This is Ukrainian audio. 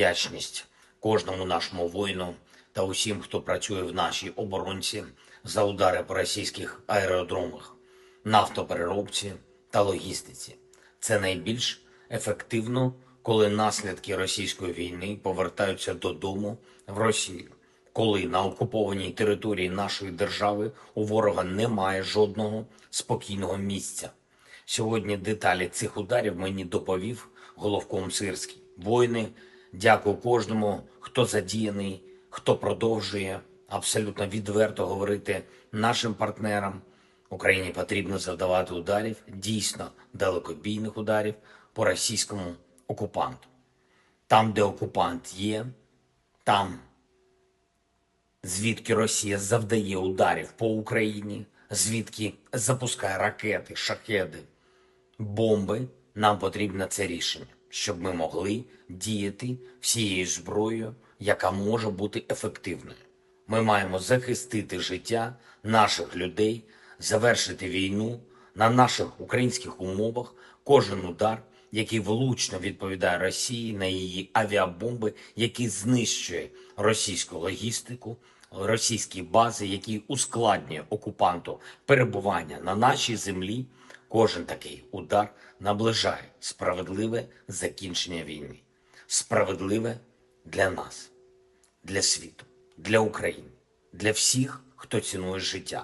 вдячність кожному нашому воїну та усім, хто працює в нашій оборонці за удари по російських аеродромах, нафтопереробці та логістиці. Це найбільш ефективно, коли наслідки російської війни повертаються додому в Росію, коли на окупованій території нашої держави у ворога немає жодного спокійного місця. Сьогодні деталі цих ударів мені доповів головком Сирський. Воїни, дякую кожному, хто задіяний, хто продовжує абсолютно відверто говорити нашим партнерам. Україні потрібно завдавати ударів, дійсно далекобійних ударів по російському окупанту. Там, де окупант є, там звідки Росія завдає ударів по Україні, звідки запускає ракети, шахеди, бомби, нам потрібно це рішення, щоб ми могли діяти всією зброєю, яка може бути ефективною. Ми маємо захистити життя наших людей, завершити війну на наших українських умовах. Кожен удар, який влучно відповідає Росії на її авіабомби, який знищує російську логістику, російські бази, який ускладнює окупанту перебування на нашій землі. Кожен такий удар наближає справедливе закінчення війни, справедливе для нас, для світу, для України, для всіх, хто цінує життя.